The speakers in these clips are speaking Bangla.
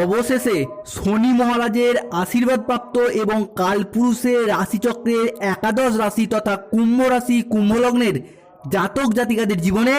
অবশেষে শনি মহারাজের আশীর্বাদপ্রাপ্ত এবং কালপুরুষের রাশিচক্রের একাদশ রাশি তথা কুম্ভ রাশি কুম্ভলগ্নের জাতক জাতিকাদের জীবনে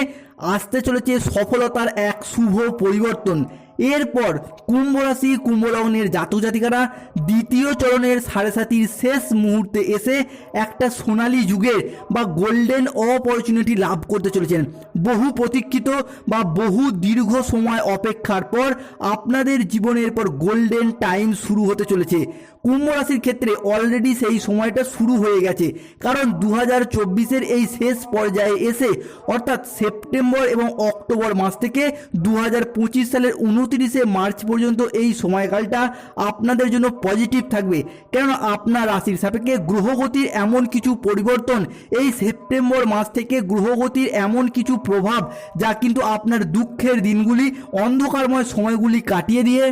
আসতে চলেছে সফলতার এক শুভ পরিবর্তন। এরপর কুম্ভ রাশি, কুম্ভ লগ্নের জাতক জাতিকারা দ্বিতীয় চরণের সাড়ে সাতির শেষ মুহূর্তে এসে একটা সোনালি যুগের বা গোল্ডেন অপরচুনিটি লাভ করতে চলেছেন। বহু প্রতীক্ষিত বা বহু দীর্ঘ সময় অপেক্ষার পর আপনাদের জীবনের পর গোল্ডেন টাইম শুরু হতে চলেছে। কুম্ভ রাশির ক্ষেত্রে অলরেডি সেই সময়টা শুরু হয়ে গেছে। কারণ দু হাজার চব্বিশের এই শেষ পর্যায়ে এসে, অর্থাৎ সেপ্টেম্বর এবং অক্টোবর মাস থেকে দু হাজার পঁচিশ সালের উনতিরিশে মার্চ পর্যন্ত এই সময়কালটা আপনাদের জন্য পজিটিভ থাকবে। কেননা আপনার রাশির সাপেক্ষে গ্রহগতির এমন কিছু পরিবর্তন, এই সেপ্টেম্বর মাস থেকে গ্রহগতির এমন কিছু প্রভাব যা কিন্তু আপনার দুঃখের দিনগুলি, অন্ধকারময় সময়গুলি কাটিয়ে দিয়ে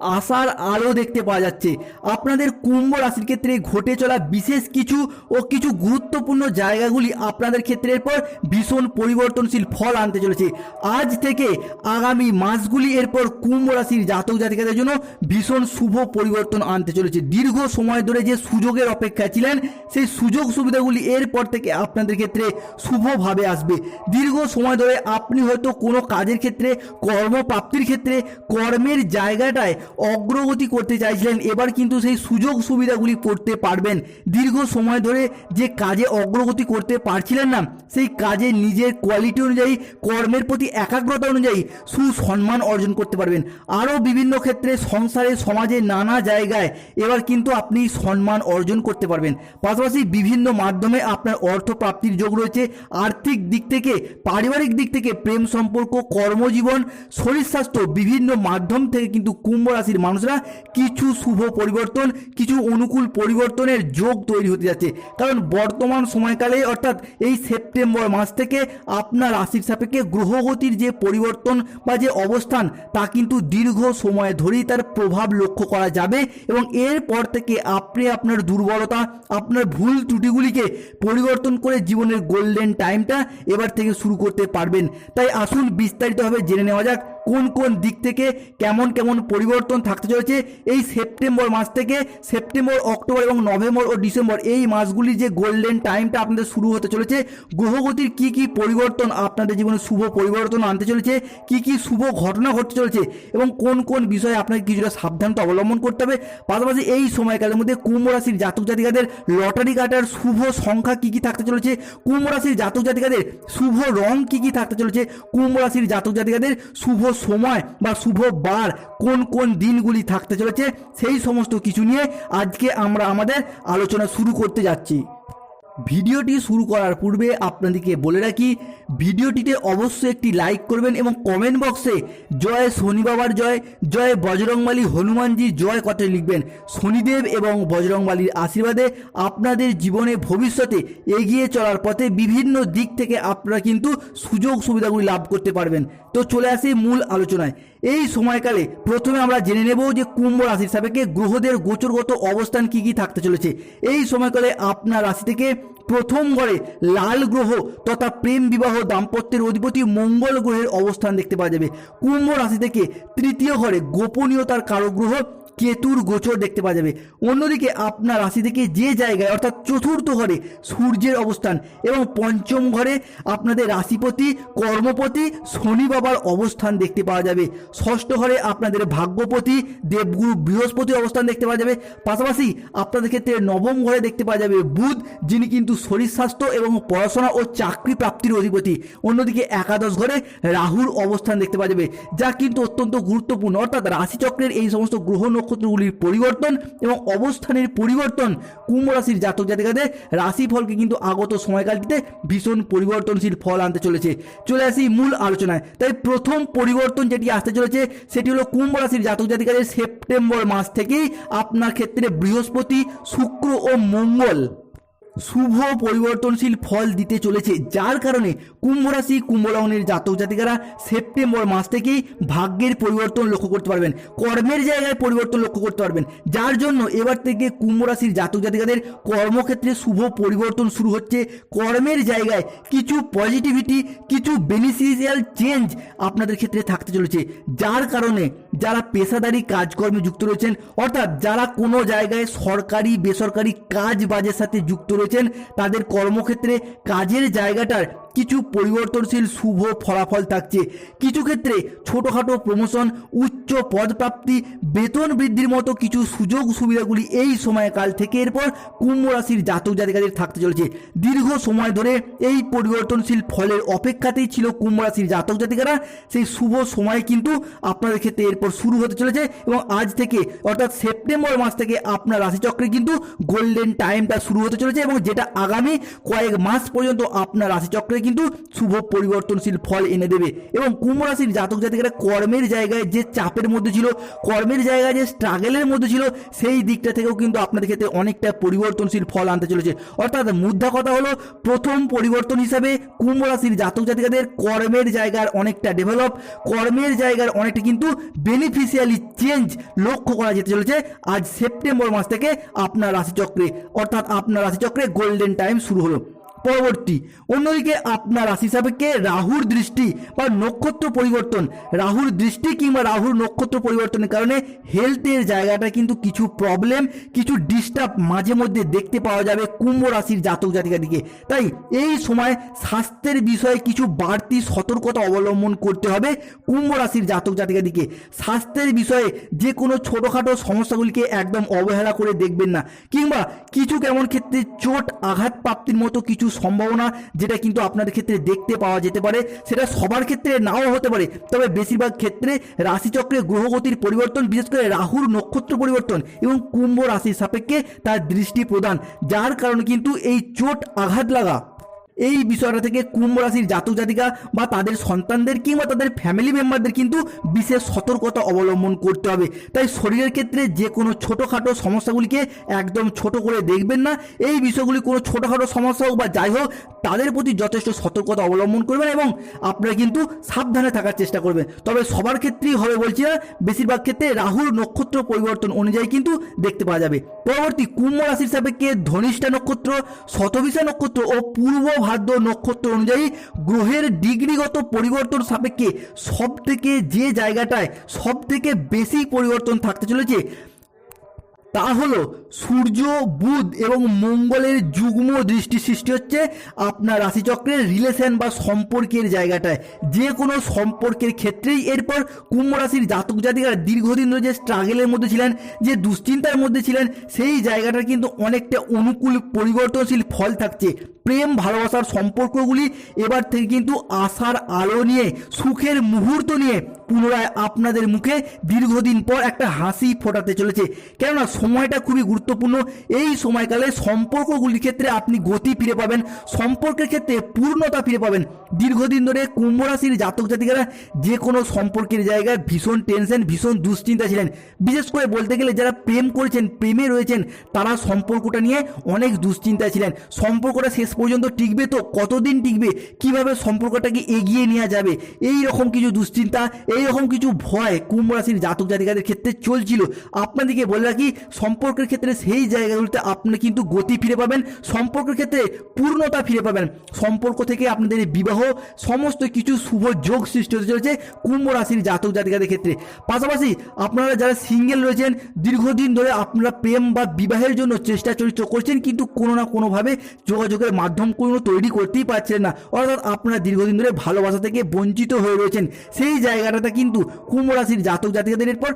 আশার আলো দেখতে পাওয়া যাচ্ছে। আপনাদের কুম্ভ রাশির ক্ষেত্রে ঘটে চলা বিশেষ কিছু ও কিছু গুরুত্বপূর্ণ জায়গাগুলি আপনাদের ক্ষেত্রের পর ভীষণ পরিবর্তনশীল ফল আনতে চলেছে। আজ থেকে আগামী মাসগুলি এরপর কুম্ভ রাশির জাতক জাতিকাদের জন্য ভীষণ শুভ পরিবর্তন আনতে চলেছে। দীর্ঘ সময় ধরে যে সুযোগের অপেক্ষায় ছিলেন, সেই সুযোগ সুবিধাগুলি এরপর থেকে আপনাদের ক্ষেত্রে শুভভাবে আসবে। দীর্ঘ সময় ধরে আপনি হয়তো কোনো কাজের ক্ষেত্রে, কর্মপ্রাপ্তির ক্ষেত্রে, কর্মের জায়গাটায় অগ্রগতি করতে চাইছিলেন। এবার কিন্তু সেই সুযোগ সুবিধাগুলি করতে পারবেন। দীর্ঘ সময় ধরে যে কাজে অগ্রগতি করতে পারছিলেন না, সেই কাজে নিজের কোয়ালিটি অনুযায়ী, কর্মের প্রতি একাগ্রতা অনুযায়ী সুসম্মান অর্জন করতে পারবেন। আরও বিভিন্ন ক্ষেত্রে সংসারে, সমাজে নানা জায়গায় এবার কিন্তু আপনি সম্মান অর্জন করতে পারবেন। পাশাপাশি বিভিন্ন মাধ্যমে আপনার অর্থ প্রাপ্তির যোগ রয়েছে। আর্থিক দিক থেকে, পারিবারিক দিক থেকে প্রেম সম্পর্ক, কর্মজীবন, শরীর স্বাস্থ্য, বিভিন্ন মাধ্যম থেকে কিন্তু কুম্ভ রাশির মানুষরা কিছু শুভ পরিবর্তন, কিছু অনুকূল পরিবর্তনের যোগ তৈরি হতে যাচ্ছে। কারণ বর্তমান সময়কালে অর্থাৎ এই সেপ্টেম্বর মাস থেকে আপনার রাশির সাপেক্ষে গ্রহগতির যে পরিবর্তন বা যে অবস্থান, তা কিন্তু দীর্ঘ সময় ধরেই তার প্রভাব লক্ষ্য করা যাবে এবং এরপর থেকে আপনি আপনার দুর্বলতা, আপনার ভুল ত্রুটিগুলিকে পরিবর্তন করে জীবনের গোল্ডেন টাইমটা এবার থেকে শুরু করতে পারবেন। তাই আসুন বিস্তারিতভাবে জেনে নেওয়া যাক কোন কোন দিক থেকে কেমন কেমন পরিবর্তন থাকতে চলেছে এই সেপ্টেম্বর মাস থেকে সেপ্টেম্বর, অক্টোবর এবং নভেম্বর ও ডিসেম্বর এই মাসগুলি যে গোল্ডেন টাইমটা আপনাদের শুরু হতে চলেছে, গ্রহগতির কি কি পরিবর্তন আপনাদের জীবনে শুভ পরিবর্তন আনতে চলেছে, কি কি শুভ ঘটনা ঘটতে চলেছে এবং কোন কোন বিষয়ে আপনাকে কিছুটা সাবধানতা অবলম্বন করতে হবে। পাশাপাশি এই সময়কালের মধ্যে কুম্ভ রাশির জাতক জাতিকাদের লটারি কাটার শুভ সংখ্যা কি কি থাকতে চলেছে, কুম্ভ রাশির জাতক জাতিকাদের শুভ রং কি কি থাকতে চলেছে, কুম্ভ রাশির জাতক জাতিকাদের শুভ সময় বা শুভ বার কোন কোন দিনগুলি থাকতে চলেছে, সেই সমস্ত কিছু নিয়ে আজকে আমরা আমাদের আলোচনা শুরু করতে যাচ্ছি। ভিডিওটি শুরু করার পূর্বে আপনাদেরকে বলে রাখি, ভিডিওটিতে অবশ্যই একটি লাইক করবেন এবং কমেন্ট বক্সে জয় শনি বাবার জয় জয় বজরংবালী হনুমানজি জয় কথা লিখবেন। শনিদেব এবং বজরংবালীর আশীর্বাদে আপনাদের জীবনে ভবিষ্যতে এগিয়ে চলার পথে বিভিন্ন দিক থেকে আপনারা কিন্তু সুযোগ সুবিধাগুলি লাভ করতে পারবেন। তো চলে আসি মূল আলোচনায়। এই সময়কালে প্রথমে আমরা জেনে নেব যে কুম্ভ রাশির সাপেক্ষে গ্রহদের গোচরগত অবস্থান কি কি থাকতে চলেছে। এই সময়কালে আপনার রাশি থেকে প্রথম ঘরে লাল গ্রহ তথা প্রেম বিবাহ দাম্পত্যের অধিপতি মঙ্গল গ্রহের অবস্থান দেখতে পাওয়া যাবে। কুম্ভ রাশি থেকে তৃতীয় ঘরে গোপনীয়তার কারক গ্রহ কেতুর গোচর দেখতে পাওয়া যাবে। অন্যদিকে আপনার রাশি থেকে যে জায়গায়, অর্থাৎ চতুর্থ ঘরে সূর্যের অবস্থান এবং পঞ্চম ঘরে আপনাদের রাশিপতি, কর্মপতি, শনি বাবার অবস্থান দেখতে পাওয়া যাবে। ষষ্ঠ ঘরে আপনাদের ভাগ্যপতি, দেবগুরু বৃহস্পতি অবস্থান দেখতে পাওয়া যাবে। পাশাপাশি আপনাদের ক্ষেত্রে নবম ঘরে দেখতে পাওয়া যাবে বুধ, যিনি কিন্তু শরীর স্বাস্থ্য এবং পড়াশোনা ও চাকরি প্রাপ্তির অধিপতি। অন্যদিকে একাদশ ঘরে রাহুর অবস্থান দেখতে পাওয়া যাবে, যা কিন্তু অত্যন্ত গুরুত্বপূর্ণ। অর্থাৎ রাশিচক্রের এই সমস্ত গ্রহ নক্ষত্রগুলির পরিবর্তন এবং অবস্থানের পরিবর্তন কুম্ভ রাশির জাতক জাতিকাদের রাশিফলকে কিন্তু আগত সময়কালটিতে ভীষণ পরিবর্তনশীল ফল আনতে চলেছে। চলে আসি মূল আলোচনায়। তাই প্রথম পরিবর্তন যেটি আসতে চলেছে, সেটি হলো কুম্ভ রাশির জাতক জাতিকাদের সেপ্টেম্বর মাস থেকেই আপনার ক্ষেত্রে বৃহস্পতি, শুক্র ও মঙ্গল। শুভ পরিবর্তনশীল ফল দিতে চলেছে, যার কারণে কুম্ভ রাশি, কুম্ভ জাতক জাতিকারা সেপ্টেম্বর মাস থেকেই ভাগ্যের পরিবর্তন লক্ষ্য করতে পারবেন, কর্মের জায়গায় পরিবর্তন লক্ষ্য করতে পারবেন। যার জন্য এবার থেকে কুম্ভ রাশির জাতক জাতিকাদের কর্মক্ষেত্রে শুভ পরিবর্তন শুরু হচ্ছে। কর্মের জায়গায় কিছু পজিটিভিটি কিছু বেনিফিশিয়াল চেঞ্জ আপনাদের ক্ষেত্রে থাকতে চলেছে, যার কারণে যারা পেশাদারি কাজকর্মে যুক্ত রয়েছেন, অর্থাৎ যারা কোনো জায়গায় সরকারি, বেসরকারি কাজ বাজের সাথে যুক্ত রয়েছেন, তাদের কর্মক্ষেত্রে কাজের জায়গাটার কিছু পরিবর্তনশীল শুভ ফলাফল থাকছে। কিছু ক্ষেত্রে ছোটোখাটো প্রমোশন উচ্চ পদপ্রাপ্তি, বেতন বৃদ্ধির মতো কিছু সুযোগ সুবিধাগুলি এই সময়কাল থেকে এরপর কুম্ভ রাশির জাতক জাতিকাদের থাকতে চলেছে। দীর্ঘ সময় ধরে এই পরিবর্তনশীল ফলের অপেক্ষাতেই ছিল কুম্ভ রাশির জাতক জাতিকারা। সেই শুভ সময় কিন্তু আপনাদের ক্ষেত্রে এরপর শুরু হতে চলেছে এবং আজ থেকে, অর্থাৎ সেপ্টেম্বর মাস থেকে আপনার রাশিচক্রে কিন্তু গোল্ডেন টাইমটা শুরু হতে চলেছে এবং যেটা আগামী কয়েক মাস পর্যন্ত আপনার রাশিচক্রে কিন্তু শুভ পরিবর্তনশীল ফল এনে দেবে। এবং কুম্ভ রাশির জাতক জাতিকারা কর্মের জায়গায় যে চাপের মধ্যে ছিল, কর্মের জায়গায় যে স্ট্রাগলের মধ্যে ছিল, সেই দিকটা থেকেও কিন্তু আপনাদের ক্ষেত্রে অনেকটা পরিবর্তনশীল ফল আনতে চলেছে। অর্থাৎ মুদ্রা কথা হলো, প্রথম পরিবর্তন হিসাবে কুম্ভ রাশির জাতক জাতিকাদের কর্মের জায়গার অনেকটা ডেভেলপ কর্মের জায়গার অনেকটা কিন্তু বেনিফিশিয়ালি চেঞ্জ লক্ষ্য করা যেতে চলেছে আজ সেপ্টেম্বর মাস থেকে আপনার রাশিচক্রে। অর্থাৎ আপনার রাশিচক্রে গোল্ডেন টাইম শুরু হলো। পরবর্তী। অন্যদিকে আপনার রাশি সাপেক্ষে রাহুর দৃষ্টি বা নক্ষত্র পরিবর্তন। রাহুর দৃষ্টি কিংবা রাহুর নক্ষত্র পরিবর্তনের কারণে হেলথের জায়গাটা কিন্তু কিছু প্রবলেম কিছু ডিস্টার্ব মাঝে মধ্যে দেখতে পাওয়া যাবে কুম্ভ রাশির জাতক জাতিকা দিকে তাই এই সময় স্বাস্থ্যের বিষয়ে কিছু বাড়তি সতর্কতা অবলম্বন করতে হবে কুম্ভ রাশির জাতক জাতিকা দিকে স্বাস্থ্যের বিষয়ে যে কোনো ছোটোখাটো সমস্যাগুলিকে একদম অবহেলা করে দেখবেন না। কিংবা কিছু কেমন ক্ষেত্রে চোট, আঘাত প্রাপ্তির মতো কিছু সম্ভাবনা যেটা কিন্তু আপনাদের ক্ষেত্রে দেখতে পাওয়া যেতে পারে, সেটা সবার ক্ষেত্রে নাও হতে পারে। তবে বেশিরভাগ ক্ষেত্রে রাশিচক্রে গ্রহগতির পরিবর্তন, বিশেষ করে রাহুর নক্ষত্র পরিবর্তন এবং কুম্ভ রাশির সাপেক্ষে তার দৃষ্টি প্রদান যার কারণে কিন্তু এই চোট আঘাত লাগা। এই বিষয়টা থেকে কুম্ভ রাশির জাতক জাতিকা বা তাদের সন্তানদের কিংবা তাদের ফ্যামিলি মেম্বারদের কিন্তু বিশেষ সতর্কতা অবলম্বন করতে হবে। তাই শরীরের ক্ষেত্রে যে কোনো ছোটোখাটো সমস্যাগুলিকে একদম ছোট করে দেখবেন না। এই বিষয়গুলি কোনো ছোটোখাটো সমস্যা হোক বা যাই হোক, তাদের প্রতি যথেষ্ট সতর্কতা অবলম্বন করবেন এবং আপনারা কিন্তু সাবধানে থাকার চেষ্টা করবেন। তবে সবার ক্ষেত্রেই হবে বলছি না, বেশিরভাগ ক্ষেত্রে রাহুর নক্ষত্র পরিবর্তন অনুযায়ী কিন্তু দেখতে পাওয়া যাবে। পরবর্তী কুম্ভ রাশির সাপেক্ষে ধনিষ্ঠা নক্ষত্র শতবিশা নক্ষত্র ও পূর্ব ভাদ্র নক্ষত্র অনুযায়ী গ্রহের ডিগ্রিগত পরিবর্তন সাপেক্ষে সব থেকে যে জায়গাটায় সব থেকে বেশি পরিবর্তন থাকতে চলেছে তা হলো সূর্য, বুধ এবং মঙ্গলের যুগ্ম দৃষ্টি সৃষ্টি হচ্ছে আপনার রাশিচক্রের রিলেশন বা সম্পর্কের জায়গাটায়। যে কোনো সম্পর্কের ক্ষেত্রেই এরপর কুম্ভ রাশির জাতক জাতিকারা দীর্ঘদিন ধরে যে স্ট্রাগলের মধ্যে ছিলেন, যে দুশ্চিন্তার মধ্যে ছিলেন, সেই জায়গাটার কিন্তু অনেকটা অনুকূল পরিবর্তনশীল ফল থাকছে। প্রেম, ভালোবাসার সম্পর্কগুলি এবার থেকে কিন্তু আশার আলো নিয়ে, সুখের মুহূর্ত নিয়ে পুনরায় আপনাদের মুখে দীর্ঘদিন পর একটা হাসি ফোটাতে চলেছে। কেননা সময়টা খুবই গুরুত্বপূর্ণ। এই সময়কালে সম্পর্কগুলির ক্ষেত্রে আপনি গতি ফিরে পাবেন, সম্পর্কের ক্ষেত্রে পূর্ণতা ফিরে পাবেন। দীর্ঘদিন ধরে কুম্ভ রাশির জাতক জাতিকারা যে কোনো সম্পর্কের জায়গায় ভীষণ টেনশন ভীষণ দুশ্চিন্তা ছিলেন। বিশেষ করে বলতে গেলে যারা প্রেম করেছেন, প্রেমে রয়েছেন, তারা সম্পর্কটা নিয়ে অনেক দুশ্চিন্তায় ছিলেন। সম্পর্কটা শেষ পর্যন্ত টিকবে তো? কতদিন টিকবে? কীভাবে সম্পর্কটাকে এগিয়ে নেওয়া যাবে? এই রকম কিছু দুশ্চিন্তা, এই রকম কিছু ভয় কুম্ভ রাশির জাতক জাতিকাদের ক্ষেত্রে চলছিল। আপনাদেরকে বলে রাখি সম্পর্কের ক্ষেত্রে সেই জায়গাগুলোতে আপনি কিন্তু গতি ফিরে পাবেন, সম্পর্কের ক্ষেত্রে পূর্ণতা ফিরে পাবেন। সম্পর্ক থেকে আপনাদের বিবাহ, সমস্ত কিছু শুভ যোগ সৃষ্টি হতে চলেছে কুম্ভ রাশির জাতক জাতিকাদের ক্ষেত্রে। পাশাপাশি আপনারা যারা সিঙ্গেল রয়েছেন, দীর্ঘদিন ধরে আপনারা প্রেম বা বিবাহের জন্য চেষ্টা চরিত্র করছেন, কিন্তু কোনো না কোনোভাবে যোগাযোগের মাধ্যম কোনো তৈরি করতেই পারছেন না। অর্থাৎ আপনারা দীর্ঘদিন ধরে ভালোবাসা থেকে বঞ্চিত হয়ে রয়েছেন। সেই জায়গাটাতে কিন্তু কুম্ভ রাশির জাতক জাতিকাদের এরপর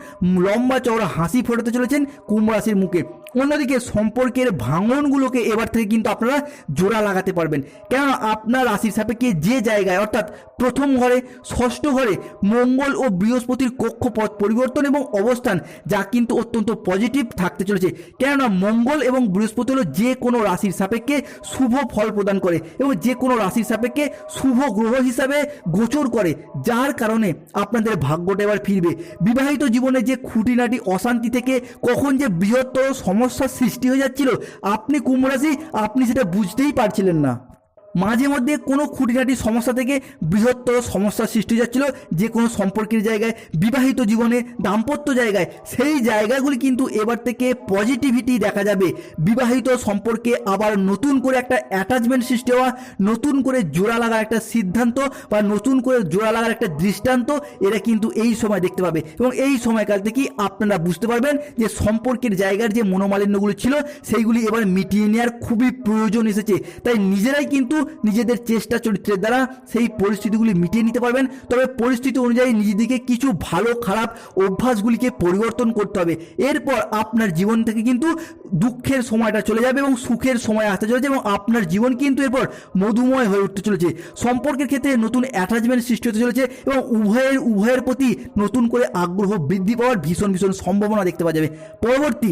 লম্বা চওড়া হাসি ফোটাতে চলেছেন। কুম্ভ মুখে অন্যদিকে সম্পর্কের ভাঙনগুলোকে এবার থেকে কিন্তু আপনারা জোড়া লাগাতে পারবেন। কেননা আপনার রাশির সাপেক্ষে যে জায়গায়, অর্থাৎ প্রথম ঘরে, ষষ্ঠ ঘরে মঙ্গল ও বৃহস্পতির কক্ষপথ পরিবর্তন এবং অবস্থান যা কিন্তু অত্যন্ত পজিটিভ থাকতে চলেছে। কেননা মঙ্গল এবং বৃহস্পতি হলো যে কোনো রাশির সাপেক্ষে শুভ ফল প্রদান করে এবং যে কোনো রাশির সাপেক্ষে শুভ গ্রহ হিসাবে গোচর করে, যার কারণে আপনাদের ভাগ্যটা এবার ফিরবে। বিবাহিত জীবনে যে খুঁটিনাটি অশান্তি থেকে, কখন যে বৃহত্তর সমস্যার সৃষ্টি হয়ে যাচ্ছিল। আপনি কুম্ভরাশি আপনি সেটা বুঝতেই পারছিলেন না। মাঝে মধ্যে কোনো খুঁটিনাটি সমস্যা থেকে বৃহত্তর সমস্যার সৃষ্টি যাচ্ছিল যে কোনো সম্পর্কের জায়গায়, বিবাহিত জীবনে, দাম্পত্য জায়গায়, সেই জায়গাগুলি কিন্তু এবার থেকে পজিটিভিটি দেখা যাবে। বিবাহিত সম্পর্কে আবার নতুন করে একটা অ্যাটাচমেন্ট সৃষ্টি হওয়া, নতুন করে জোড়া লাগার একটা সিদ্ধান্ত বা নতুন করে জোড়া লাগার একটা দৃষ্টান্ত এরা কিন্তু এই সময় দেখতে পাবে। এবং এই সময়কাল থেকেই আপনারা বুঝতে পারবেন যে সম্পর্কের জায়গার যে মনোমালিন্যগুলো ছিল, সেইগুলি এবার মিটিয়ে নেওয়ার খুবই প্রয়োজন এসেছে। তাই নিজেরাই কিন্তু নিজেদের চেষ্টা চরিত্রের দ্বারা সেই পরিস্থিতিগুলি মিটিয়ে নিতে পারবেন। তবে পরিস্থিতি অনুযায়ী নিজেদেরকে কিছু ভালো, খারাপ অভ্যাসগুলিকে পরিবর্তন করতে হবে। এরপর আপনার জীবন থেকে কিন্তু দুঃখের সময়টা চলে যাবে এবং সুখের সময় আসতে চলেছে এবং আপনার জীবন কিন্তু এরপর মধুময় হয়ে উঠতে চলেছে। সম্পর্কের ক্ষেত্রে নতুন অ্যাটাচমেন্ট সৃষ্টি হতে চলেছে এবং উভয়ের উভয়ের প্রতি নতুন করে আগ্রহ বৃদ্ধি পাওয়ার ভীষণ ভীষণ সম্ভাবনা দেখতে পাওয়া যাবে। পরবর্তী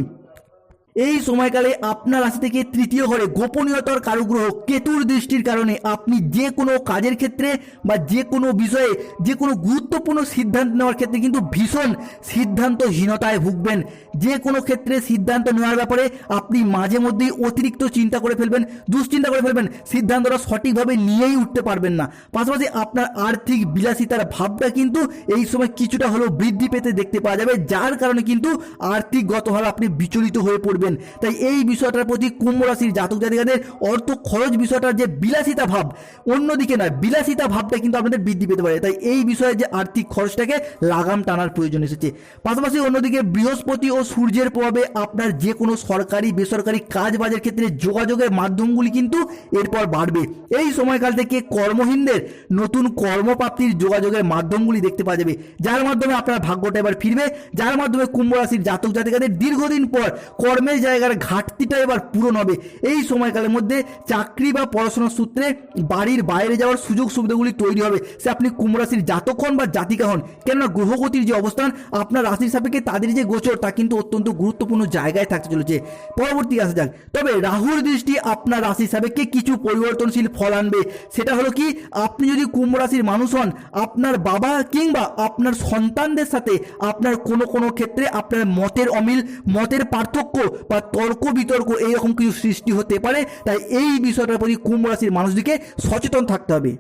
এই সময়কালে আপনার রাশি থেকে তৃতীয় ঘরে গোপনীয়তার কারুগ্রহ, কেতুর দৃষ্টির কারণে আপনি যে কোনো কাজের ক্ষেত্রে বা যে কোনো বিষয়ে যে কোনো গুরুত্বপূর্ণ সিদ্ধান্ত নেওয়ার ক্ষেত্রে কিন্তু ভীষণ সিদ্ধান্তহীনতায় ভুগবেন। যে কোনো ক্ষেত্রে সিদ্ধান্ত নেওয়ার ব্যাপারে আপনি মাঝে মধ্যেই অতিরিক্ত চিন্তা করে ফেলবেন, দুশ্চিন্তা করে ফেলবেন। সিদ্ধান্তটা সঠিকভাবে নিয়েই উঠতে পারবেন না। পাশাপাশি আপনার আর্থিক বিলাসিতার ভাবটা কিন্তু এই সময় কিছুটা হলেও বৃদ্ধি পেতে দেখতে পাওয়া যাবে, যার কারণে কিন্তু আর্থিকগতভাবে আপনি বিচলিত হয়ে পড়বেন। তাই এই বিষয়টার প্রতি কুম্ভ রাশির জাতক জাতিকাদের অর্থ খরচ বিষয়টার যে বিলাসিতা ভাব, অন্যদিকে নয়, বিলাসিতা ভাবটা কিন্তু আপনাদের বৃদ্ধি পেতে পারে। তাই এই বিষয়ে যে আর্থিক খরচটাকে লাগাম টানার প্রয়োজন এসেছে। পাশাপাশি অন্যদিকে বৃহস্পতি ও সূর্যের প্রভাবে আপনার যে কোনো সরকারি, বেসরকারি কাজ বাজের ক্ষেত্রে যোগাযোগের মাধ্যমগুলি কিন্তু এরপর বাড়বে। এই সময়কাল থেকে কর্মহীনদের নতুন কর্মপ্রাপ্তির যোগাযোগের মাধ্যমগুলি দেখতে পাওয়া যাবে। যার মাধ্যমে আপনার ভাগ্যটা এবার ফিরবে, যার মাধ্যমে কুম্ভ রাশির জাতক জাতিকাদের দীর্ঘদিন পর কর্মের জায়গার ঘাটতিটা এবার পূরণ হবে। এই সময়কালের মধ্যে চাকরি বা পড়াশোনার সূত্রে বাড়ির বাইরে যাওয়ার সুযোগ সুবিধাগুলি তৈরি হবে। সে আপনি কুম্ভ রাশির জাতক হন বা জাতিকা হন, কেননা গ্রহগতির যে অবস্থান, আপনার রাশির সাপেক্ষে তাদের যে গোচর তা কিন্তু অত্যন্ত গুরুত্বপূর্ণ জায়গায় থাকতে চলেছে। পরবর্তী আসা যাক। তবে রাহুর দৃষ্টি আপনার রাশির সাপেক্ষে কিছু পরিবর্তনশীল ফল আনবে। সেটা হলো কি, আপনি যদি কুম্ভ রাশির মানুষ হন, আপনার বাবা কিংবা আপনার সন্তানদের সাথে আপনার কোনো কোনো ক্ষেত্রে আপনার মতের অমিল, মতের পার্থক্য বা তর্ক বিতর্ক এইরকম কিছু সৃষ্টি হতে পারে। তাই এই বিষয়টার প্রতি কুম্ভ রাশির মানুষদিকে সচেতন থাকতে হবে।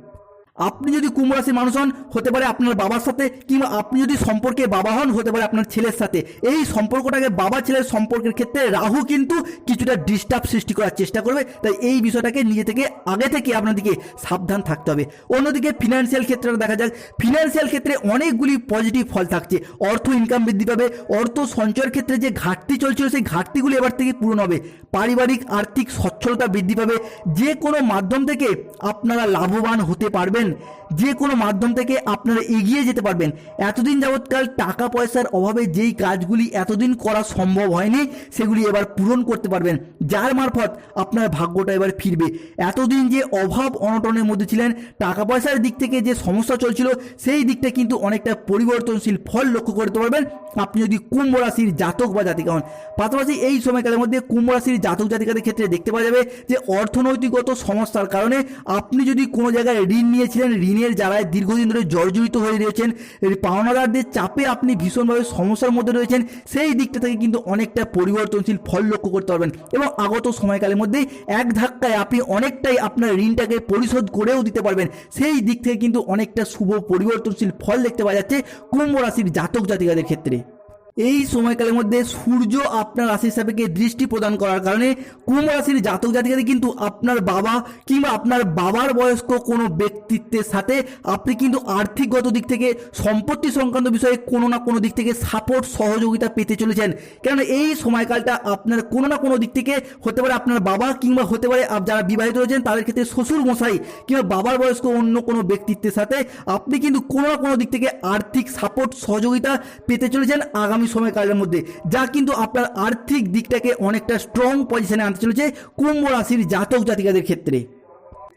আপনি যদি কুম্ভ রাশির মানুষ হন, হতে পারে আপনার বাবার সাথে কিংবা আপনি যদি সম্পর্কে বাবা হন, হতে পারে আপনার ছেলের সাথে। এই সম্পর্কটাকে বাবা ছেলের সম্পর্কের ক্ষেত্রে রাহু কিন্তু কিছুটা ডিস্টার্ব সৃষ্টি করার চেষ্টা করবে। তাই এই বিষয়টাকে নিজে থেকে, আগে থেকে আপনাদেরকে সাবধান থাকতে হবে। অন্যদিকে ফিনান্সিয়াল ক্ষেত্রে দেখা যাক। ফিনান্সিয়াল ক্ষেত্রে অনেকগুলি পজিটিভ ফল থাকছে। অর্থ ইনকাম বৃদ্ধি পাবে। অর্থ সঞ্চয়ের ক্ষেত্রে যে ঘাটতি চলছিল, সেই ঘাটতিগুলি এবার থেকে পূরণ হবে। পারিবারিক, আর্থিক সচ্ছলতা বৃদ্ধি পাবে। যে কোনো মাধ্যম থেকে আপনারা লাভবান হতে পারবেন। যে কোনো মাধ্যম থেকে আপনারা এগিয়ে যেতে পারবেন। এতদিন যাবৎকাল টাকা পয়সার অভাবে যেই কাজগুলি এতদিন করা সম্ভব হয়নি, সেগুলি এবার পূরণ করতে পারবেন। যার মারফত আপনার ভাগ্যটা এবার ফিরবে। এতদিন যে অভাব অনটনের মধ্যে ছিলেন টাকা পয়সার দিক থেকে যে সমস্যা চলছিল, সেই দিকটা কিন্তু অনেকটা পরিবর্তনশীল ফল লক্ষ্য করতে পারবেন। আপনি যদি কুম্ভ রাশির জাতক বা জাতিকা হন, পাশাপাশি এই সময়কালের মধ্যে কুম্ভ রাশির জাতক জাতিকাদের ক্ষেত্রে দেখতে পাওয়া যাবে যে অর্থনৈতিকগত সমস্যার কারণে আপনি যদি কোনো জায়গায় ঋণ নিয়েছিলেন ঋণের জ্বালায় দীর্ঘদিন ধরে জর্জরিত হয়ে রয়েছেন। পাওনাদারদের চাপে আপনি ভীষণভাবে সমস্যার মধ্যে রয়েছেন। সেই দিকটা থেকে কিন্তু অনেকটা পরিবর্তনশীল ফল লক্ষ্য করতে পারবেন। এবং আগত সময়কালের মধ্যেই এক ধাক্কায় আপনি অনেকটাই আপনার ঋণটাকে পরিশোধ করেও দিতে পারবেন। সেই দিক থেকে কিন্তু অনেকটা শুভ পরিবর্তনশীল ফল দেখতে পাওয়া যাচ্ছে কুম্ভ রাশির জাতক জাতিকাদের ক্ষেত্রে। এই সময়কালের মধ্যে সূর্য আপনার রাশির সাপেক্ষে দৃষ্টি প্রদান করার কারণে কুম্ভ রাশির জাতক জাতিকাদের কিন্তু আপনার বাবা কিংবা আপনার বাবার বয়স্ক কোনো ব্যক্তিত্বের সাথে আপনি কিন্তু আর্থিকগত দিক থেকে, সম্পত্তি সংক্রান্ত বিষয়ে কোনো না কোনো দিক থেকে সাপোর্ট সহযোগিতা পেতে চলেছেন। কেননা এই সময়কালটা আপনার কোনো না কোনো দিক থেকে হতে পারে আপনার বাবা কিংবা হতে পারে যারা বিবাহিত রয়েছেন তাদের ক্ষেত্রে শ্বশুর মশাই কিংবা বাবার বয়স্ক অন্য কোনো ব্যক্তিত্বের সাথে আপনি কিন্তু কোনো না কোনো দিক থেকে আর্থিক সাপোর্ট সহযোগিতা পেতে চলেছেন। আগামী সময়কালের মধ্যে, যা কিন্তু আপনার আর্থিক দিকটাকে অনেকটা স্ট্রং পজিশনে আনতে চলেছে কুম্ভ রাশির জাতক জাতিকাদের ক্ষেত্রে।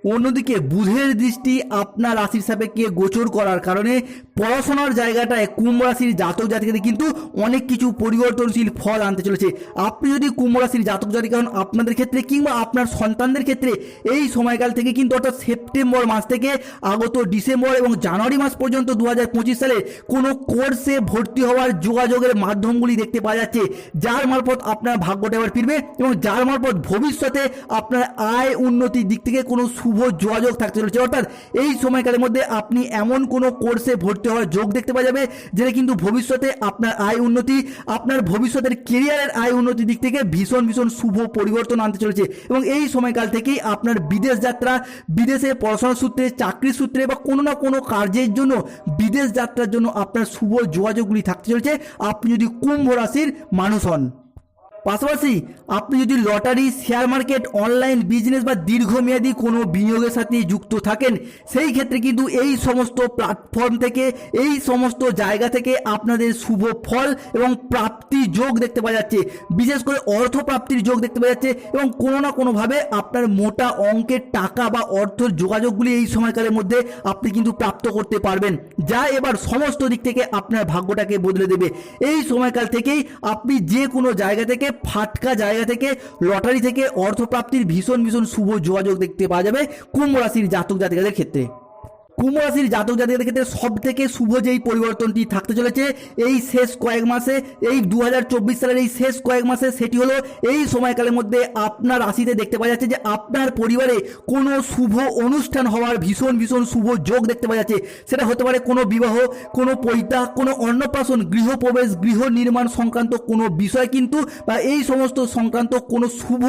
অন্যদিকে বুধের দৃষ্টি আপনার রাশির সাপেক্ষে গোচর করার কারণে পড়াশোনার জায়গাটায় কুম্ভ রাশির জাতক জাতিকাদের কিন্তু অনেক কিছু পরিবর্তনশীল ফল আনতে চলেছে। আপনি যদি কুম্ভ রাশির জাতক জাতিকা হন, আপনাদের ক্ষেত্রে কিংবা আপনার সন্তানদের ক্ষেত্রে এই সময়কাল থেকে কিন্তু অর্থাৎ সেপ্টেম্বর মাস থেকে আগত ডিসেম্বর এবং জানুয়ারি মাস পর্যন্ত দু হাজার পঁচিশ সালে কোনো কোর্সে ভর্তি হওয়ার যোগাযোগের মাধ্যমগুলি দেখতে পাওয়া যাচ্ছে। যার মারফত আপনার ভাগ্যটা এবার ফিরবে এবং যার মারফত ভবিষ্যতে আপনার আয় উন্নতির দিক থেকে কোনো শুভ শুভ যোগাযোগ থাকতে চলেছে। অর্থাৎ এই সময়কালের মধ্যে আপনি এমন কোনো কোর্সে ভর্তি হওয়ার যোগ দেখতে পাওয়া যাবে, যেটা কিন্তু ভবিষ্যতে আপনার আয় উন্নতি, আপনার ভবিষ্যতের কেরিয়ারের আয় উন্নতির দিক থেকে ভীষণ ভীষণ শুভ পরিবর্তন আনতে চলেছে। এবং এই সময়কাল থেকেই আপনার বিদেশ যাত্রা, বিদেশে পড়াশোনার সূত্রে, চাকরির সূত্রে বা কোনো না কোনো কার্যের জন্য বিদেশ যাত্রার জন্য আপনার শুভ যোগাযোগগুলি থাকতে চলেছে। আপনি যদি কুম্ভ রাশির মানুষ হন পাশাপাশি আপনি যদি lottery share market online business বা দীর্ঘমেয়াদী কোনো বিনিয়োগের সাথে যুক্ত থাকেন, সেই ক্ষেত্রে কিন্তু এই সমস্ত প্ল্যাটফর্ম থেকে, এই সমস্ত জায়গা থেকে আপনাদের শুভ ফল এবং প্রাপ্তি যোগ দেখতে পাওয়া যাচ্ছে। বিশেষ করে অর্থ প্রাপ্তির যোগ দেখতে পাওয়া যাচ্ছে এবং কোনো না কোনোভাবে আপনার মোটা অঙ্কের টাকা বা অর্থের যোগাযোগগুলি এই সময়কালের মধ্যে আপনি কিন্তু প্রাপ্ত করতে পারবেন। যা এবার সমস্ত দিক থেকে আপনার ভাগ্যটাকে বদলে দেবে। এই সময়কাল থেকেই আপনি যে কোনো জায়গা থেকে ফাটকা জায়গা থেকে, লটারি থেকে অর্থপ্রাপ্তির ভীষণ ভীষণ শুভ যোগাযোগ দেখতে পাওয়া যাবে কুম্ভ রাশির জাতক জাতিকাদের ক্ষেত্রে। কুম্ভ রাশির জাতক জাতিকাদের ক্ষেত্রে সব থেকে শুভ যেই পরিবর্তনটি থাকতে চলেছে, এই শেষ কয়েক মাসে, এই দু হাজার চব্বিশ সালের এই শেষ কয়েক মাসে সেটি হলো এই সময়কালের মধ্যে আপনার রাশিতে দেখতে পাওয়া যাচ্ছে যে আপনার পরিবারে কোনো শুভ অনুষ্ঠান হওয়ার ভীষণ ভীষণ শুভ যোগ দেখতে পাওয়া যাচ্ছে। সেটা হতে পারে কোনো বিবাহ, কোনো পৈতা কোনো অন্নপ্রাশন, গৃহপ্রবেশ, গৃহ নির্মাণ সংক্রান্ত কোনো বিষয় কিন্তু বা এই সমস্ত সংক্রান্ত কোনো শুভ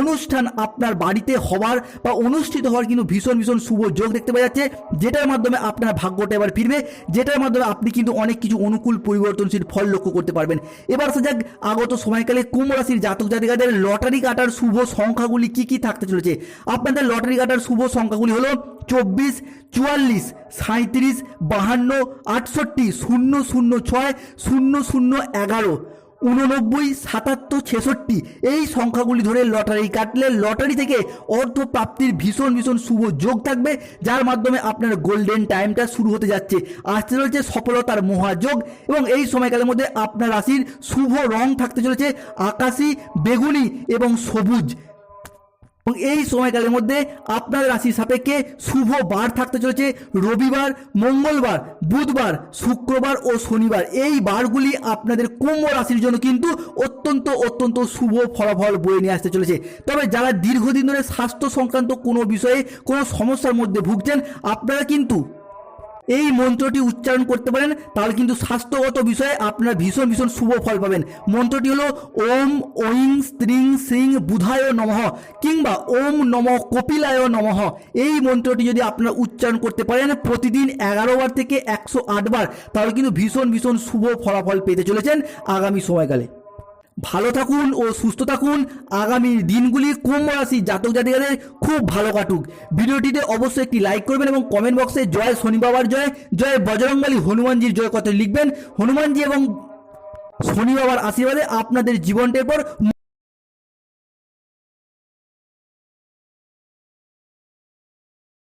অনুষ্ঠান আপনার বাড়িতে হওয়ার বা অনুষ্ঠিত হওয়ার কিন্তু ভীষণ ভীষণ শুভ যোগ দেখতে পাওয়া যাচ্ছে। যেটার মাধ্যমে আপনার ভাগ্যটা এবার ফিরবে, যেটার মাধ্যমে আপনি কিন্তু অনেক কিছু অনুকূল পরিবর্তনশীল ফল লক্ষ্য করতে পারবেন। এবার সে যাক আগত সময়কালে কুম্ভ রাশির জাতক জাতিকাদের লটারি কাটার শুভ সংখ্যাগুলি কি কি থাকতে চলেছে। আপনাদের লটারি কাটার শুভ সংখ্যাগুলি হলো চব্বিশ, চুয়াল্লিশ সাঁত্রিশ বাহান্ন, আটষট্টি, শূন্য শূন্য ছয়, শূন্য শূন্য এগারো। উননব্বই সাতাত্তর, ছেষট্টি, এই সংখ্যাগুলি ধরে লটারি কাটলে লটারি থেকে অর্থ প্রাপ্তির ভীষণ ভীষণ শুভ যোগ থাকবে, যার মাধ্যমে আপনার গোল্ডেন টাইমটা শুরু হতে যাচ্ছে। আসতে চলেছে সফলতার মহাযোগ এবং এই সময়কালের মধ্যে আপনার রাশির শুভ রং থাকতে চলেছে আকাশি, বেগুনি এবং সবুজ। এবং এই সময়কালের মধ্যে আপনার রাশির সাপেক্ষে শুভ বার থাকতে চলেছে। রবিবার, মঙ্গলবার, বুধবার, শুক্রবার ও শনিবার। এই বারগুলি আপনাদের কুম্ভ রাশির জন্য কিন্তু অত্যন্ত অত্যন্ত শুভ ফলাফল বয়ে নিয়ে আসতে চলেছে। তবে যারা দীর্ঘদিন ধরে স্বাস্থ্য সংক্রান্ত কোনো বিষয়ে কোনো সমস্যার মধ্যে ভুগছেন, আপনারা কিন্তু এই মন্ত্রটি উচ্চারণ করতে পারেন, তাহলে কিন্তু স্বাস্থ্যগত বিষয়ে আপনারা ভীষণ ভীষণ শুভ ফল পাবেন। মন্ত্রটি হলো, ওম ঐং স্ত্রিং শ্রিং বুধায় নমঃ, কিংবা ওম নম কপিলায় নমঃ। এই মন্ত্রটি যদি আপনারা উচ্চারণ করতে পারেন প্রতিদিন এগারো বার থেকে একশো বার, তাহলে কিন্তু ভীষণ ভীষণ শুভ ফলাফল পেতে চলেছেন আগামী সময়কালে। ভালো থাকুন ও সুস্থ থাকুন। আগামী দিনগুলি কুম্ভ রাশি জাতক জাতিকাদের খুব ভালো কাটুক। ভিডিওটিতে অবশ্যই একটি লাইক করবেন এবং কমেন্ট বক্সে জয় শনি বাবার জয় জয় বজরঙ্গালী হনুমানজির জয় কথা লিখবেন। হনুমানজি এবং শনি বাবার আশীর্বাদে আপনাদের জীবনটার পর